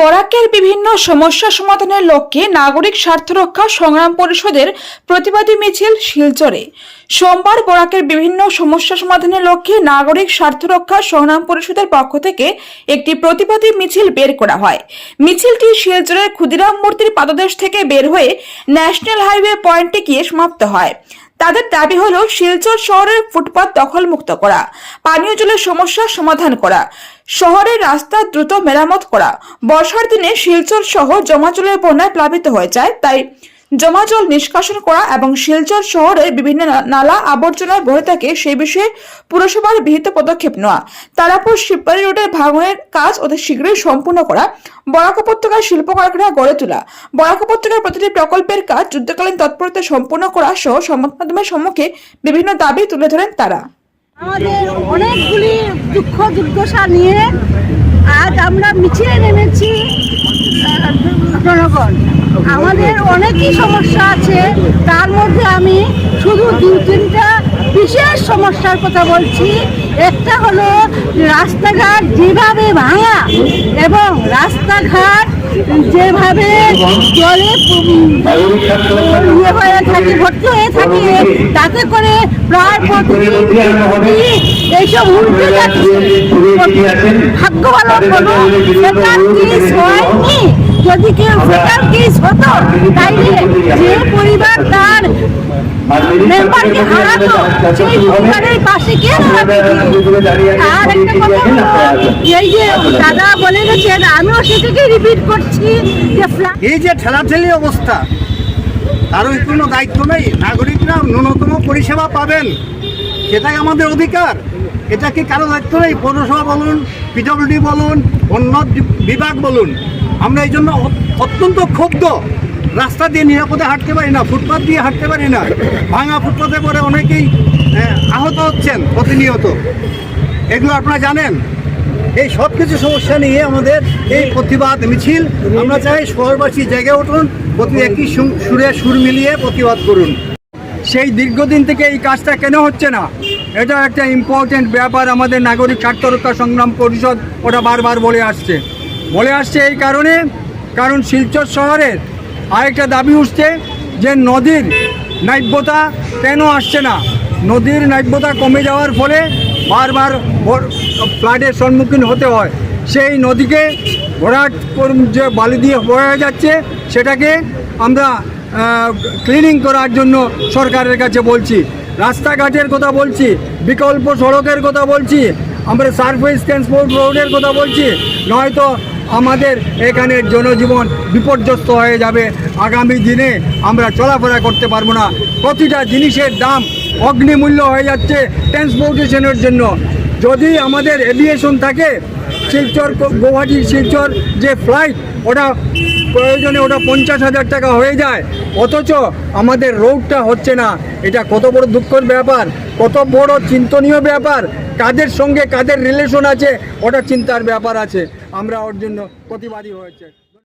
বরাকের বিভিন্ন সমস্যা সমাধানের লক্ষ্যে নাগরিক স্বার্থ রক্ষা সংগ্রাম পরিষদের প্রতিবাদী মিছিল শিলচরে। সোমবার বরাকের বিভিন্ন সমস্যা সমাধানের লক্ষ্যে নাগরিক স্বার্থ রক্ষা সংগ্রাম পরিষদের পক্ষ থেকে একটি প্রতিবাদী মিছিল বের করা হয়। মিছিলটি শিলচরের ক্ষুদিরাম মূর্তির পাদদেশ থেকে বের হয়ে ন্যাশনাল হাইওয়ে পয়েন্টে গিয়ে সমাপ্ত হয়। তাদের দাবি হলো শিলচর শহরের ফুটপাত দখলমুক্ত করা, পানীয় জলের সমস্যা সমাধান করা, শহরের রাস্তা দ্রুত মেরামত করা। বর্ষার দিনে শিলচর শহর জমাজলের বন্যায় প্লাবিত হয়ে যায়, তাই জমাজল নিষ্কাশন করা এবং শিলচর শহরের বিভিন্ন নালা আবর্জনা বয়ে থাকে সেই বিষয়ে পুরসভার বিহিত পদক্ষেপ নেওয়া। তারাপুর শিববাড়ি রোডের ভাঙনের কাজ অতি শীঘ্রই সম্পূর্ণ করা। বরাক উপত্যকার শিল্প কারখানা গড়ে তোলা। বরাক উপত্যকার প্রতিটি প্রকল্পের কাজ যুদ্ধকালীন তৎপরতা সম্পূর্ণ করা সহ সংবাদ মাধ্যমের সম্মুখে বিভিন্ন দাবি তুলে ধরেন তারা। আমাদের অনেকগুলি দুঃখ দুর্দশা নিয়ে আজ আমরা মিছিলে নেমেছি জনগণ। আমাদের অনেকই সমস্যা আছে। তার মধ্যে আমি শুধু দু, তিনটা বিশেষ সমস্যার কথা বলছি। একটা হলো রাস্তাঘাট যেভাবে ভাঙা এবং রাস্তাঘাট যেভাবে জলে হয়ে থাকে, ভর্তি হয়ে থাকে, তাতে করে এইসব যাচ্ছে ভাগ্য ভালো কোনো হয়নি। যদি কেউ কেস হতো, তাইলে যে পরিবার তার পাশে কে আর এই যে দাদা বলে গেছেন, আমিও সেটাকে রিপিট করছি যে এই যে ঠেলাঠেলি অবস্থা তারও কোনো দায়িত্ব নেই। নাগরিকরা ন্যূনতম পরিষেবা পাবেন। সেটাই আমাদের অধিকার। এটা কি কারও দায়িত্ব নেই? পৌরসভা বলুন পিডব্লিউডি বলুন অন্য বিভাগ বলুন। আমরা এই জন্য অত্যন্ত ক্ষুব্ধ। রাস্তা দিয়ে নিরাপদে হাঁটতে পারি না ফুটপাথ দিয়ে হাঁটতে পারি না। ভাঙা ফুটপাথে পরে অনেকেই আহ, আহত হচ্ছেন প্রতিনিয়ত। এগুলো আপনারা জানেন। এই সব কিছু সমস্যা নিয়ে আমাদের এই প্রতিবাদ মিছিল। আমরা চাই শহরবাসী জেগে উঠুন। প্রতি একই সুরে সুর মিলিয়ে প্রতিবাদ করুন। সেই দীর্ঘদিন থেকে এই কাজটা কেন হচ্ছে না? এটা একটা ইম্পর্টেন্ট ব্যাপার আমাদের নাগরিক স্বার্থ রক্ষা সংগ্রাম পরিষদ ওটা বারবার বলে আসছে। বলে আসছে এই কারণে, কারণ শিলচর শহরের আরেকটা দাবি উঠছে যে নদীর নাব্যতা কেন আসছে না? নদীর নাব্যতা কমে যাওয়ার ফলে বারবার ফ্লাডের সম্মুখীন হতে হয়। সেই নদীকে ভরাট যে বালি দিয়ে বয়ে যাচ্ছে, সেটাকে আমরা ক্লিনিং করার জন্য সরকারের কাছে বলছি। রাস্তাঘাটের কথা বলছি, বিকল্প সড়কের কথা বলছি, আমরা সারফেস ট্রান্সপোর্ট রোডের কথা বলছি, নয়তো আমাদের এখানের জনজীবন বিপর্যস্ত হয়ে যাবে। আগামী দিনে আমরা চলাফেরা করতে পারব না। প্রতিটা জিনিসের দাম অগ্নিমূল্য হয়ে যাচ্ছে ট্রান্সপোর্টেশনের জন্য। যদি আমাদের এভিয়েশন থাকে শিলচর গো- গুয়াহাটি শিলচর যে ফ্লাইট ওটা প্রয়োজনে ওটা পঞ্চাশ হাজার টাকা হয়ে যায়। অথচ আমাদের রোডটা হচ্ছে না। এটা কত বড় দুঃখের ব্যাপার, কত বড় চিন্তনীয় ব্যাপার। কাদের সঙ্গে কাদের রিলেশন আছে, ওটা চিন্তার ব্যাপার আছে। আমরা ওর জন্য প্রতিবাদী হয়েছে।